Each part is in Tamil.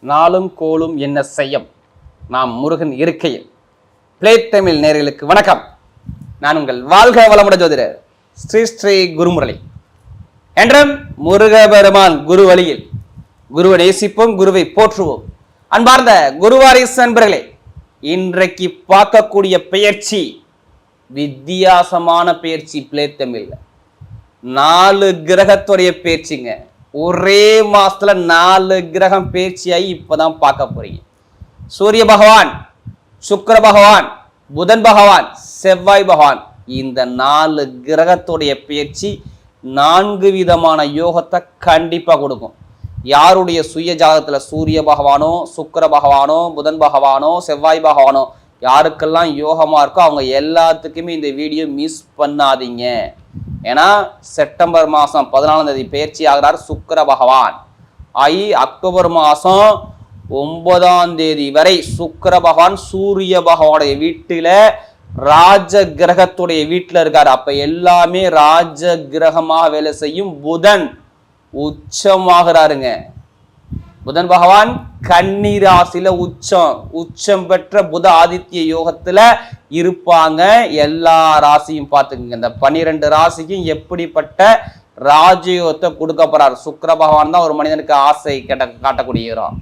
நாளும் கோலும் என்ன செய்யும்? நாம் முருகன் இருக்கையில். பிளே தமிழ் நேர்களுக்கு வணக்கம். நான் உங்கள் வாழ்க வளமுட ஜோதிடர் ஸ்ரீ ஸ்ரீ குருமுரளி. என்றும் முருகபெருமான் குரு வழியில் குருவை நேசிப்போம் குருவை போற்றுவோம். அன்பார்ந்த குருவாரிஸ் நண்பர்களே இன்றைக்கு பார்க்கக்கூடிய பெயர்ச்சி வித்தியாசமான பெயர்ச்சி பிளே தமிழ்ல நாலு கிரகத்துடைய பேச்சுங்க ஒரே மாசத்துல நாலு கிரகம் பேச்சியாகி இப்பதான் பார்க்க போறீங்க. சூரிய பகவான் சுக்கர பகவான் புதன் பகவான் செவ்வாய் பகவான் இந்த நாலு கிரகத்துடைய பேச்சு நான்கு விதமான யோகத்தை கண்டிப்பா கொடுக்கும். யாருடைய சுய ஜாதகத்துல சூரிய பகவானோ சுக்கர பகவானோ புதன் பகவானோ செவ்வாய் பகவானோ யாருக்கெல்லாம் யோகமா இருக்கோ அவங்க எல்லாத்துக்குமே இந்த வீடியோ மிஸ் பண்ணாதீங்க. ஏன்னா செப்டம்பர் மாதம் பதினாலாம் தேதி பயிற்சி ஆகிறார் சுக்கர பகவான். ஆகி அக்டோபர் மாதம் ஒன்பதாம் தேதி வரை சுக்கிர பகவான் சூரிய பகவானுடைய வீட்டில் ராஜ கிரகத்துடைய வீட்டில் இருக்கார். அப்போ எல்லாமே ராஜ கிரகமாக வேலை செய்யும் புதன் உச்சமாகிறாருங்க. புதன் பகவான் கன்னி உச்சம் உச்சம் பெற்ற புத ஆதித்ய யோகத்துல இருப்பாங்க. எல்லா ராசியும் பார்த்துக்குங்க. இந்த பன்னிரெண்டு ராசிக்கும் எப்படிப்பட்ட ராஜயோகத்தை கொடுக்க போறார்? சுக்கர பகவான் தான் ஒரு மனிதனுக்கு ஆசை கேட்ட காட்டக்கூடிய கிரகம்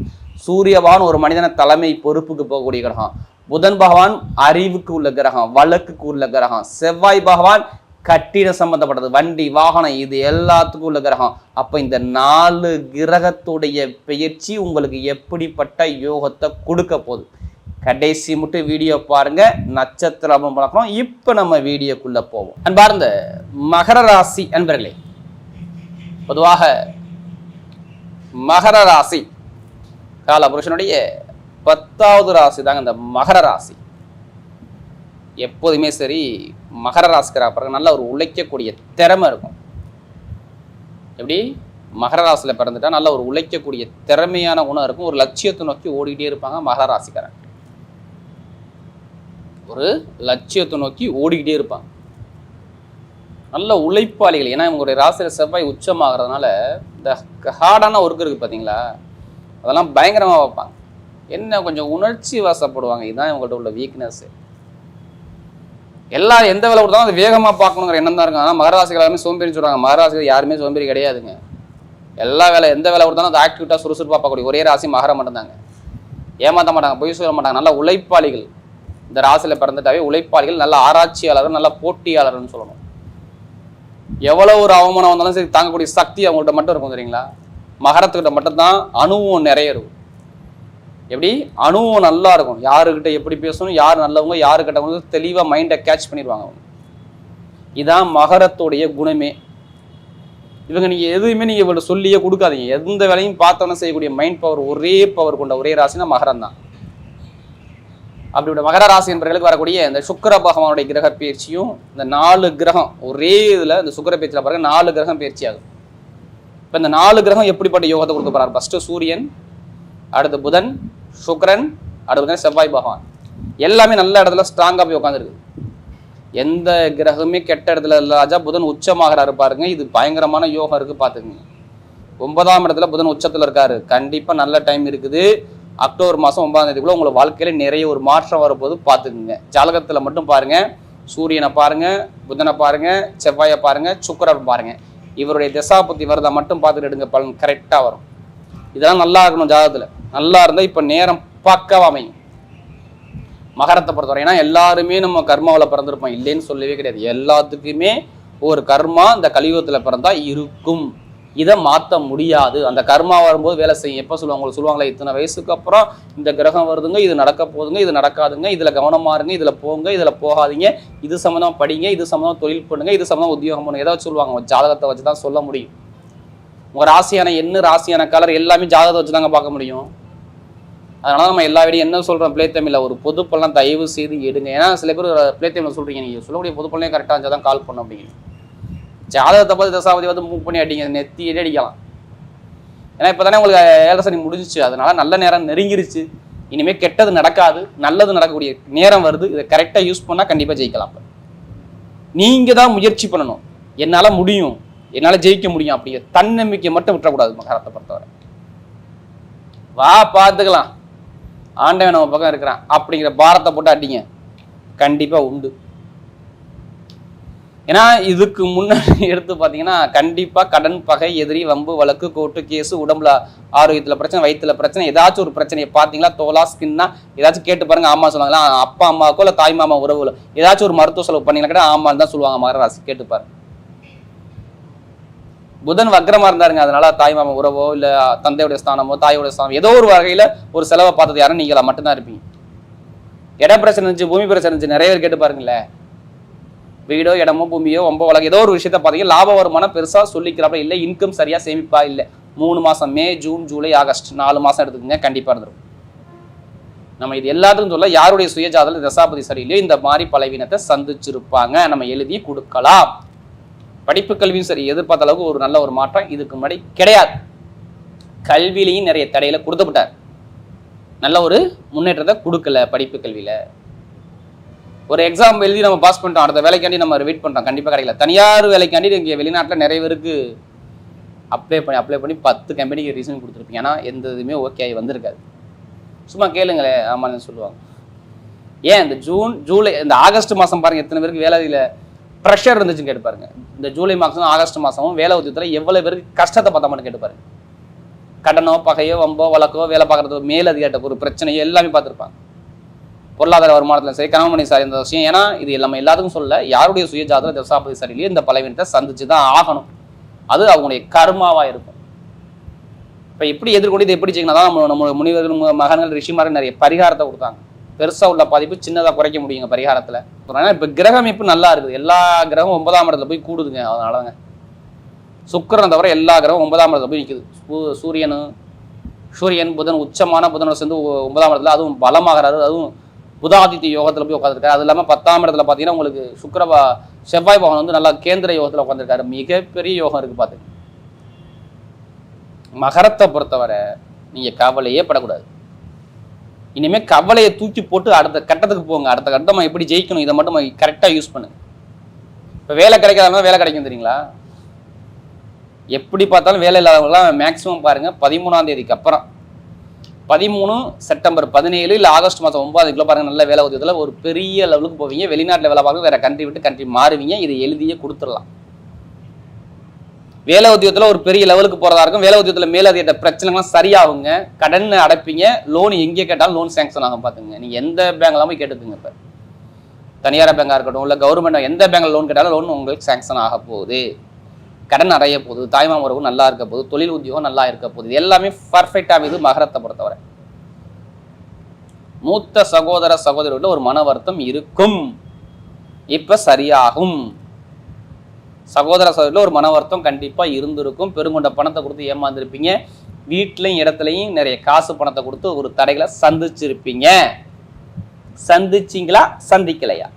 சூரிய பகவான் ஒரு மனிதனை தலைமை பொறுப்புக்கு போகக்கூடிய கிரகம். புதன் பகவான் அறிவுக்கு உள்ள கிரகம் வழக்குக்கு உள்ள கிரகம். செவ்வாய் பகவான் கட்டிடம் சம்பந்தப்பட்டது வண்டி வாகனம் இது எல்லாத்துக்கும் உள்ள கிரகம். அப்போ இந்த நாலு கிரகத்துடைய பெயர்ச்சி உங்களுக்கு எப்படிப்பட்ட யோகத்தை கொடுக்க போகுது? கடைசி மட்டும் வீடியோ பாருங்க நட்சத்திரம் பார்க்கணும் இப்போ நம்ம வீடியோக்குள்ளே போவோம். அன்பார்ந்த மகர ராசி அன்பர்களே பொதுவாக மகர ராசி காலபுருஷனுடைய பத்தாவது ராசி தாங்க இந்த மகர ராசி. எப்போதுமே சரி மகர ராசிக்காரா பிறகு நல்ல ஒரு உழைக்கக்கூடிய திறமை இருக்கும். எப்படி? மகர ராசியில் பிறந்துட்டா நல்ல ஒரு உழைக்கக்கூடிய திறமையான குணம் இருக்கும். ஒரு லட்சியத்தை நோக்கி ஓடிக்கிட்டே இருப்பாங்க மகர ராசிக்காரன் ஒரு லட்சியத்தை நோக்கி ஓடிக்கிட்டே இருப்பாங்க. நல்ல உழைப்பாளிகள். ஏன்னா இவங்களுடைய ராசியில் செவ்வாய் உச்சமாகறதுனால இந்த ஹார்டான ஒர்க் இருக்குது பார்த்தீங்களா அதெல்லாம் பயங்கரமாக வைப்பாங்க என்ன கொஞ்சம் உணர்ச்சி வாசப்படுவாங்க. இதுதான் இவங்கள்ட்ட உள்ள வீக்னஸ்ஸு எல்லாம் எந்த வேலை கொடுத்தாலும் அது வேகமாக பார்க்கணுங்கிற எண்ணம் தான் இருக்கும். ஆனால் மகராசிகள் எல்லாமே சோம்பேறின்னு சொல்கிறாங்க மகராசிகள் யாருமே சோம்பேறி கிடையாதுங்க. எல்லா வேலை எந்த வேலை கொடுத்தாலும் அது ஆக்டிவிட்டாக சுறுசுறுப்பாக பார்க்கக்கூடிய ஒரே ராசி மகர மட்டும்தாங்க. ஏமாற்ற மாட்டாங்க பொய் சொல்ல மாட்டாங்க. நல்ல உழைப்பாளிகள். இந்த ராசியில் பிறந்துட்டாவே உழைப்பாளிகள் நல்ல ஆராய்ச்சியாளர்கள் நல்ல போட்டியாளர்னு சொல்லணும். எவ்வளோ ஒரு அவமானம் வந்தாலும் சரி தாங்கக்கூடிய சக்தி அவங்கள்ட்ட மட்டும் இருக்கும் தெரியுங்களா? மகரத்துக்கிட்ட மட்டும்தான் அணுவும் நிறைய இருக்கும். எப்படி? அணுவும் நல்லா இருக்கும். யாருக்கிட்ட எப்படி பேசணும் யார் நல்லவங்க யாரு கெட்டவங்க தெளிவாக மைண்டை கேட்ச் பண்ணிடுவாங்க அவங்க. இதான் மகரத்துடைய குணமே. இவங்க நீங்கள் எதுவுமே நீங்கள் இவங்க சொல்லியே கொடுக்காதீங்க. எந்த வேலையும் பார்த்தோன்னு செய்யக்கூடிய மைண்ட் பவர் ஒரே பவர் கொண்ட ஒரே ராசினா மகரம் தான். அப்படியோட மகர ராசி என்பவர்களுக்கு வரக்கூடிய இந்த சுக்கர பகவானுடைய கிரக பயிற்சியும் இந்த நாலு கிரகம் ஒரே இதில் இந்த சுக்கர பயிற்சியில் பாருங்க நாலு கிரகம் பயிற்சி ஆகும் இப்போ இந்த நாலு கிரகம் எப்படிப்பட்ட யோகத்தை கொடுக்க போகிறார் ஃபஸ்ட்டு சூரியன் அடுத்து புதன் சுக்ரன் அடுத்து செவ்வாய் பகவான். எல்லாமே நல்ல இடத்துல ஸ்ட்ராங்காக போய் உட்காந்துருக்கு எந்த கிரகமே கெட்ட இடத்துல இல்லாஜா புதன் உச்சமாகிறாரு பாருங்க. இது பயங்கரமான யோகம் இருக்குது பார்த்துக்குங்க ஒன்பதாம் இடத்துல புதன் உச்சத்தில் இருக்காரு. கண்டிப்பாக நல்ல டைம் இருக்குது. அக்டோபர் மாதம் ஒன்பதாம் தேதிக்குள்ளே உங்களை வாழ்க்கையில நிறைய ஒரு மாற்றம் வரப்போது பார்த்துக்குங்க ஜாலகத்தில் மட்டும் பாருங்கள் சூரியனை பாருங்கள் புதனை பாருங்கள் செவ்வாயை பாருங்கள் சுக்கரன் பாருங்கள் இவருடைய திசாபுத்தி வரதை மட்டும் பார்த்துட்டு எடுங்க பலன் கரெக்டாக வரும். இதெல்லாம் நல்லா இருக்கணும் ஜாதகத்தில். நல்லா இருந்தால் இப்போ நேரம் பக்கவாக அமையும். மகரத்தை பொறுத்தவரை ஏன்னா எல்லாருமே நம்ம கர்மாவில் பிறந்திருப்போம். இல்லைன்னு சொல்லவே கிடையாது. எல்லாத்துக்குமே ஒரு கர்மா இந்த கலியுகத்தில் பிறந்தா இருக்கும். இதை மாற்ற முடியாது. அந்த கர்மா வரும்போது வேலை செய்யும். எப்போ சொல்லுவாங்க? உங்களுக்கு சொல்லுவாங்களே இத்தனை வயசுக்கு அப்புறம் இந்த கிரகம் வருதுங்க இது நடக்க போதுங்க இது நடக்காதுங்க இதில் கவனமா இருங்க இதில் போங்க இதில் போகாதீங்க இது சம்மந்தம் படிங்க இது சம்மந்தம் தொழில் பண்ணுங்க இது சம்மந்தம் உத்தியோகம் பண்ணுங்க. ஏதாவது சொல்லுவாங்க. ஜாதகத்தை வச்சு தான் சொல்ல முடியும். உங்கள் ராசியான என்ன ராசியான கலர் எல்லாமே ஜாதகத்தை வச்சு தாங்க பார்க்க முடியும். அதனால நம்ம எல்லா வீடியும் என்ன சொல்கிறோம் பிளே தமிழில் ஒரு பொது பலன் தயவு செய்து எடுங்க. ஏன்னா சில பேர் பிளே தமிழில் சொல்கிறீங்க நீங்கள் சொல்லக்கூடிய பொது பலனே கரெக்டாக இருந்தால் தான் கால் பண்ண அப்படிங்க. ஜாதகத்தை பார்த்து தசாவதி வந்து மூவ் பண்ணி அடிங்க. நெத்தி அடிக்கலாம். ஏன்னா இப்போ தானே உங்களுக்கு ஏழரை சனி முடிஞ்சிச்சு. அதனால நல்ல நேரம் நெருங்கிருச்சு. இனிமேல் கெட்டது நடக்காது. நல்லது நடக்கக்கூடிய நேரம் வருது. இதை கரெக்டாக யூஸ் பண்ணால் கண்டிப்பாக ஜெயிக்கலாம். அப்ப. நீங்கள் தான் முயற்சி பண்ணணும். என்னால் முடியும். என்னால ஜெயிக்க முடியும் அப்படியே தன்னம்பிக்கை மட்டும் விட்டுறக்கூடாது மகரத்தை பொறுத்தவரை. வா பார்த்துக்கலாம். ஆண்டவன் நம்ம பக்கம் இருக்கிறான். அப்படிங்கிற பாரத்தை போட்டு அடிங்க. கண்டிப்பா உண்டு. ஏன்னா இதுக்கு முன்னாடி எடுத்து பார்த்தீங்கன்னா கண்டிப்பா கடன் பகை எதிரி வம்பு வழக்கு கோட்டு கேஸு உடம்புல ஆரோக்கியத்தில் பிரச்சனை வயிற்றில் பிரச்சனை ஏதாச்சும் ஒரு பிரச்சனையை பார்த்தீங்களா தோலா ஸ்கின்னா ஏதாச்சும் கேட்டு பாருங்க ஆமா சொல்லுவாங்களா அப்பா அம்மாவுக்கோ இல்லை தாய் மாமா உறவுகளோ ஏதாச்சும் ஒரு மருத்துவ செலவு பண்ணீங்கன்னா கூட ஆமான்னு தான் சொல்லுவாங்க மகராசி கேட்டுப்பாரு புதன் வக்ரமா இருந்தாருங்க. அதனால தாய் உறவோ இல்ல தந்தையுடைய ஸ்தானமோ தாயோட ஸ்தானம் ஏதோ ஒரு வகையில ஒரு செலவை பார்த்தது யாரும் நீங்களா மட்டும்தான் இருப்பீங்க. இட பிரச்சனை இருந்துச்சு பூமி பிரச்சனை இருந்துச்சு நிறைய பேர் கேட்டு பாருங்களேன். வீடோ இடமோ பூமியோ ரொம்ப வழக்கு ஏதோ ஒரு விஷயத்த பார்த்தீங்கன்னா லாப வருமானம் பெருசா சொல்லிக்கிறப்ப இல்லை இன்கம் சரியா சேமிப்பா இல்லை. மூணு மாசம் மே ஜூன் ஜூலை ஆகஸ்ட் நாலு மாசம் எடுத்துக்கங்க கண்டிப்பா இருந்துடும் நம்ம இது எல்லாத்துக்கும் சொல்ல யாருடைய சுயஜாதல தசாபதி சரியில்லையோ இந்த மாதிரி பலவீனத்தை சந்திச்சிருப்பாங்க. நம்ம எழுதி கொடுக்கலாம். படிப்பு கல்வியும் சரி எதிர்பார்த்த அளவுக்கு ஒரு நல்ல ஒரு மாற்றம் இதுக்கு முன்னாடி கிடையாது. கல்வியிலையும் நிறைய தடையில கொடுத்தப்பட்டார் நல்ல ஒரு முன்னேற்றத்தை கொடுக்கல படிப்பு கல்வியில. ஒரு எக்ஸாம் எழுதி நம்ம பாஸ் பண்ணிட்டோம் அடுத்த வேலைக்காண்டி நம்ம வெயிட் பண்ணுறோம் கண்டிப்பாக கிடைக்கல. தனியார் வேலைக்காண்டி இங்கே வெளிநாட்டில் நிறைய பேருக்கு அப்ளை பண்ணி அப்ளை பண்ணி பத்து கம்பெனிக்கு ரீசன் கொடுத்துருப்பீங்க. ஏன்னா எந்த இதுவுமே ஓகே ஆகி வந்திருக்காது. சும்மா கேளுங்களேன் ஆமான்னு சொல்லுவாங்க. ஏன் இந்த ஜூன் ஜூலை இந்த ஆகஸ்ட் மாதம் பாருங்க எத்தனை பேருக்கு வேலையில் ப்ரெஷர் இருந்துச்சுன்னு கேட்டு பாருங்க இந்த ஜூலை மாதம் ஆகஸ்ட் மாதமும் வேலை உத்தியத்தில் எவ்வளோ பேருக்கு கஷ்டத்தை பார்த்தா மட்டும் கேட்டு பாருங்க கடனோ பகையோ வம்போ வழக்கோ வேலை பார்க்குறதோ மேலதிகாட்ட ஒரு பிரச்சனையோ எல்லாமே பார்த்துருப்பாங்க. பொருளாதார வருமானத்தில் சரி கணவன் மணி சார் இந்த விஷயம். ஏன்னா இது நம்ம எல்லாத்துக்கும் சொல்ல யாருடைய சுயஜாதக தசாபதி சரியிலேயே இந்த பலவீனத்தை சந்திச்சு தான் ஆகணும். அது அவங்களுடைய கருமாவாக இருக்கும். இப்போ எப்படி எதிர்கொண்டு இதை எப்படி செய்யணும்? தான் நம்ம நம்ம முனிவர்கள் மகன்கள் ரிஷிமார்கள் நிறைய பரிகாரத்தை கொடுத்தாங்க. பெருசாக உள்ள பாதிப்பு சின்னதாக குறைக்க முடியுங்க பரிகாரத்தில். ஏன்னா இப்போ கிரக அமைப்பு நல்லா இருக்குது. எல்லா கிரகம் ஒன்பதாம் இடத்துல போய் கூடுதுங்க. அதனாலங்க சுக்கரனை தவிர எல்லா கிரகம் ஒன்பதாம் இடத்துல போய் நிற்குது சூ- சூரியன் புதன் உச்சமான புதனோட சேர்ந்து ஒன்பதாம் இடத்துல அதுவும் பலமாகிறாரு. அதுவும் புதாதித்ய யோகத்தில் போய் உட்காந்துருக்காரு அது இல்லாமல் பத்தாம் இடத்துல பார்த்தீங்கன்னா உங்களுக்கு சுக்கிரபா செவ்வாய் பகவான் வந்து நல்லா கேந்திர யோகத்தில் உட்காந்துருக்காரு மிகப்பெரிய யோகம் இருக்குது பார்த்து மகரத்தை பொறுத்தவரை நீங்கள் கவலையே படக்கூடாது. இனிமேல் கவலையை தூக்கி போட்டு அடுத்த கட்டத்துக்கு போங்க. அடுத்த கட்டமா எப்படி ஜெயிக்கணும் இதை மட்டும் கரெக்டாக யூஸ் பண்ணுங்க. இப்போ வேலை கிடைக்காதவங்க வேலை கிடைக்கும் தெரியுங்களா? எப்படி பார்த்தாலும் வேலை இல்லாதவங்களாம் மேக்ஸிமம் பாருங்கள் பதிமூணாம் தேதிக்கு அப்புறம். பதிமூணு செப்டம்பர் பதினேழு இல்லை ஆகஸ்ட் மாதம் ஒன்பதுக்குள்ளே பாருங்கள் நல்ல வேலை உதவியத்தில் ஒரு பெரிய லெவலுக்கு போவீங்க. வெளிநாட்டில் வேலை பார்க்க வேற கண்ட்ரி விட்டு கண்ட்ரி மாறுவீங்க. இதை எழுதியே கொடுத்துடலாம். வேலை உத்தியோகத்தில் ஒரு பெரிய லெவலுக்கு போகிறதா இருக்கும். வேலை உத்தியோகத்தில் மேலதிக பிரச்சனைலாம் சரியாகுங்க. கடன் அடைப்பீங்க. லோன் எங்கே கேட்டாலும் லோன் சேங்ஷன் ஆகும் பார்த்துங்க. நீங்கள் எந்த பேங்க்லாம் போய் கேட்டுக்குங்க இப்போ? தனியார் பேங்காக இருக்கட்டும் இல்லை கவர்மெண்ட் எந்த பேங்கில் லோன் கேட்டாலும் லோன் உங்களுக்கு சேங்ஷன் ஆக போகுது. கடன் அடைய போகுது. தாய்மாம உறவு நல்லா இருக்க போகுது. தொழில் உத்தியோகம் நல்லா இருக்க போகுது. எல்லாமே பர்ஃபெக்டாக இது மகரத்தை பொறுத்தவரை. மூத்த சகோதர சகோதரியோட ஒரு மன வருத்தம் இருக்கும். இப்போ சரியாகும். சகோதர சகோதரில் ஒரு மன வருத்தம் கண்டிப்பாக இருந்திருக்கும். பெருங்கொண்ட பணத்தை கொடுத்து ஏமாந்துருப்பீங்க. வீட்லையும் இடத்துலையும் நிறைய காசு பணத்தை கொடுத்து ஒரு தடைகளை சந்திச்சிருப்பீங்க. சந்திச்சிங்களா? சந்திக்கலையா?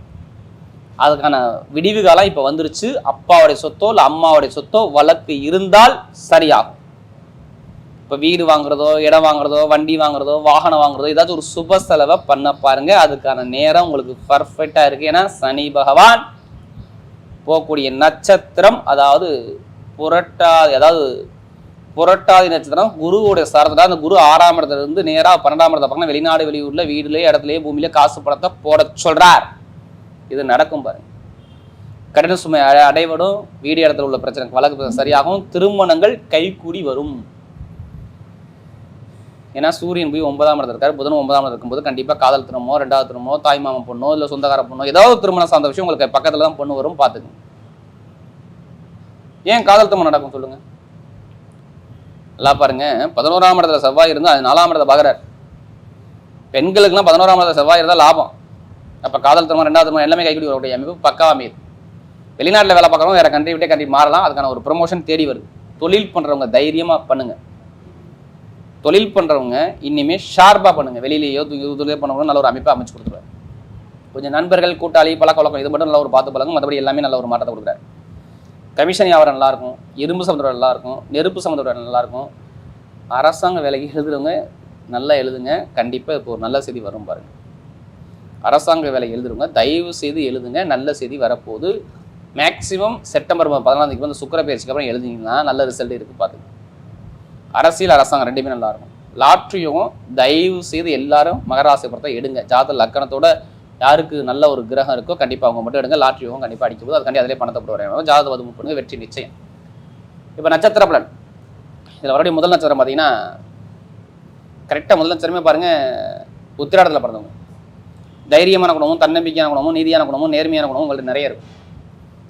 அதுக்கான விடிவு காலம் இப்போ வந்துருச்சு. அப்பாவுடைய சொத்தோ இல்லை அம்மாவுடைய சொத்தோ வழக்கு இருந்தால் சரியாகும். இப்போ வீடு வாங்குறதோ இடம் வாங்குறதோ வண்டி வாங்குறதோ வாகனம் வாங்குறதோ ஏதாச்சும் ஒரு சுப செலவை பண்ண பாருங்க. அதுக்கான நேரம் உங்களுக்கு பர்ஃபெக்டாக இருக்கு. ஏன்னா சனி பகவான் போகக்கூடிய நட்சத்திரம் அதாவது புரட்டாதி அதாவது புரட்டாதி நட்சத்திரம் குருவுடைய சாரத்தில் அந்த குரு ஆறாம் இடத்துல இருந்து நேராக பன்னெண்டாம் இடத்தை பார்க்கணும். வெளிநாடு வெளியூர்ல வீடுலேயே இடத்துலயே பூமியில காசு பணத்தை போட சொல்றார். இது நடக்கும் பாருங்க. கடன் சுமை அடை- அடைபடும். வீடு இடத்துல உள்ள பிரச்சனை வழக்கு சரியாகும். திருமணங்கள் கைகூடி வரும். ஏன்னா சூரியன் போய் ஒன்பதாம் இடத்துல இருக்காரு புதன் ஒன்பதாம் இடத்துல இருக்கும்போது கண்டிப்பாக காதல் திருமணமோ ரெண்டாவது திருமணமோ தாய் மாமன் பொண்ணோ இல்லை சொந்தக்கார பொண்ணோ ஏதாவது திருமணம் சார்ந்த விஷயம் உங்களுக்கு பக்கத்தில் தான் பொண்ணு வரும் பாத்துக்கங்க. ஏன் காதல் திருமணம் நடக்கும் சொல்லுங்க? நல்லா பாருங்க. பதினோராம் இடத்துல செவ்வாய் இருந்தால் அது நாலாம் இடத்தை பார்க்குறாரு பெண்களுக்குலாம் பதினோராம் இடத்துல செவ்வாய் இருந்தால் லாபம். அப்போ காதல் திருமணம் ரெண்டாவது திருமணம் எல்லாமே கைக்கூடி வரக்கூடிய அமைப்பு பக்காவா அமையுது. வெளிநாட்டில் வேலை பார்க்குறவங்க வேறு கண்ட்ரி விட்டே கண்ட்ரி மாறலாம். அதுக்கான ஒரு ப்ரொமோஷன் தேடி வருது. தொழில் பண்ணுறவங்க தைரியமாக பண்ணுங்கள் தொழில் பண்ணுறவங்க இனிமேல் ஷார்ப்பாக பண்ணுங்க. வெளியிலேயோ தொழில் பண்ணவங்க நல்ல ஒரு அமைப்பை அமைச்சு கொடுத்துருவாரு. கொஞ்சம் நண்பர்கள் கூட்டாளி பழக்க வழக்கம் இது மட்டும் நல்ல ஒரு பார்த்து பழக்கம் மற்றபடி எல்லாமே நல்ல ஒரு மாற்றத்தை கொடுக்குறாரு. கமிஷன் வியாபாரம் நல்லாயிருக்கும். இரும்பு சம்மந்தோட நல்லாயிருக்கும். நெருப்பு சம்மந்தோட நல்லா இருக்கும் அரசாங்க வேலைக்கு எழுதுறவங்க நல்லா எழுதுங்க. கண்டிப்பாக இப்போ ஒரு நல்ல செய்தி வரும் பாருங்கள் அரசாங்க வேலை எழுதுறவங்க தயவு செய்து எழுதுங்க. நல்ல செய்தி வரப்போகுது. மேக்ஸிமம் செப்டம்பர் பதினாலாம் தேதிக்கு வந்து சுக்கர பயிற்சிக்கு அப்புறம் எழுதிங்கன்னா நல்ல ரிசல்ட் இருக்குது பார்த்துங்க அரசியல் அரசாங்கம் ரெண்டுமே நல்லா இருக்கும். லாட்ரியும் தயவு செய்து எல்லாரும் மகராசிபுரத்தை பொறுத்த எடுங்க. ஜாத லக்கணத்தோட யாருக்கு நல்ல ஒரு கிரகம் இருக்கோ கண்டிப்பாக அவங்க மட்டும் எடுங்க. லாட்ரி யோகம் கண்டிப்பாக அடிக்கும் போது அதுக்காண்டி அதிலே பணத்தை போட்டு வரையணும். ஜாதக வதுமு பண்ணுங்க. வெற்றி நிச்சயம். இப்போ நட்சத்திர பலன். இதில் வரக்கூடிய முதல் நட்சத்திரம் பார்த்தீங்கன்னா கரெக்டாக முதல் நட்சத்திரமே பாருங்கள் உத்திராடத்தில் பிறந்தவங்க. தைரியமான குணமும் தன்னம்பிக்கையான குணமும் நீதியான குணமும் நேர்மையான குணமும் உங்களுக்கு நிறைய இருக்கும்.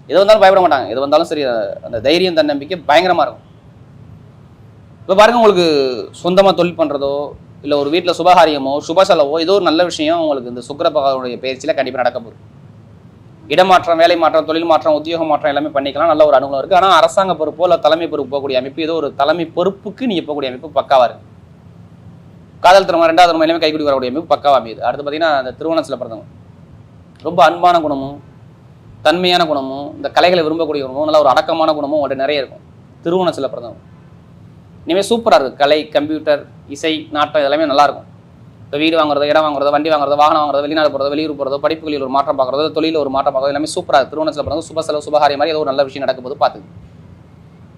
எது வந்தாலும் பயப்பட மாட்டாங்க. எது வந்தாலும் சரி அந்த தைரியம் தன்னம்பிக்கை பயங்கரமாக இருக்கும். இப்போ பாருங்க உங்களுக்கு சொந்தமாக தொழில் பண்ணுறதோ இல்லை ஒரு வீட்டில் சுபகாரியமோ சுபசலவோ ஏதோ ஒரு நல்ல விஷயம் உங்களுக்கு இந்த சுக்கிர பகவானுடைய பயிற்சியில் கண்டிப்பாக நடக்க போகுது. இடமாற்றம் வேலை மாற்றம் தொழில் மாற்றம் உத்தியோக மாற்றம் எல்லாமே பண்ணிக்கலாம். நல்ல ஒரு அனுகூலம் இருக்குது ஆனால் அரசாங்க பொறுப்போ இல்லை தலைமை பொறுப்பு போகக்கூடிய அமைப்பு ஏதோ ஒரு தலைமை பொறுப்புக்கு நீங்கள் போகக்கூடிய அமைப்பு பக்காவாக இருக்குது காதல் திருமணம் ரெண்டாவது திருமணம் எல்லாமே கைக்குடி வரக்கூடிய அமைப்பு பக்காவாக அமையுது. அடுத்து பார்த்தீங்கன்னா அந்த திருவண்ணத்தில் பிறந்தவங்க. ரொம்ப அன்பான குணமும் தன்மையான குணமும் இந்த கலைகளை விரும்பக்கூடிய குணமும் நல்ல ஒரு அடக்கமான குணமும் உங்கள்கிட்ட நிறைய இருக்கும். திருவண்ணத்தில் பிறந்தவங்க. இனிமேல் சூப்பராக இருக்குது கலை கம்ப்யூட்டர் இசை நாட்டம் எல்லாமே நல்லாயிருக்கும். இப்போ வீடு வாங்குறதோ இடம் வாங்குறதோ வண்டி வாங்குறதோ வாகனம் வாங்குறதோ வெளிநாடு போகிறதோ வெளியூர் போகிறதோ படிப்புகளில் ஒரு மாற்றம் பார்க்குறதோ தொழிலில் ஒரு மாற்றம் பார்க்குறது எல்லாமே சூப்பராக இருக்குது திருவண்ணத்தில் பிறந்தவங்க சுப செலவு சுபகாரி மாதிரி ஏதோ ஒரு நல்ல விஷயம் நடக்கும்போது பார்த்து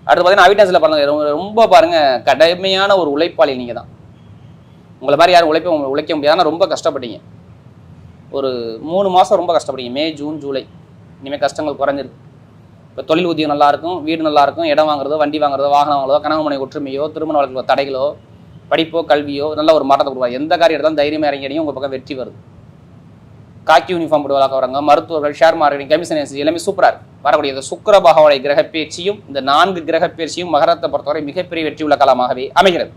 அடுத்து பார்த்தீங்கன்னா அவிட்டாஸில் பிறந்தவங்க ரொம்ப- பாருங்கள் கடமையான கடுமையான ஒரு உழைப்பாளி நீங்கள் தான். உங்களை மாதிரி யாரும் உழைப்ப உழைக்க முடியாது. ஆனால் ரொம்ப கஷ்டப்பட்டீங்க. ஒரு மூணு மாதம் ரொம்ப கஷ்டப்பட்டீங்க. May June July. இனிமேல் கஷ்டங்கள் குறைஞ்சிருக்கு. இப்போ தொழில் உத்தியம் நல்லா இருக்கும் வீடு நல்லா இருக்கும் இடம் வாங்குறதோ வண்டி வாங்குறதோ வாகனம் வாங்குறதோ கணவன் ஒற்றுமையோ திருமண வழக்கு தடைகளோ படிப்போ கல்வியோ நல்ல ஒரு மாற்றத்தை கொடுவாங்க எந்த காரியம் எடுத்தாலும் தைரியமாக இறங்கியடியும் உங்கள் பக்கம் வெற்றி வருது. காக்கி யூனிஃபார்ம் போட்டு வராங்க மருத்துவர்கள் ஷேர் மார்க்கெட்டிங் கமிஷன் ஏசி எல்லாமே சூப்பராக இருக்குது வரக்கூடிய இந்த சுக்கர பகவானுடைய கிரக இந்த நான்கு கிரகப்பேச்சியும் மகரத்தை பொறுத்தவரை மிகப்பெரிய வெற்றி உள்ள காலமாகவே அமைகிறது.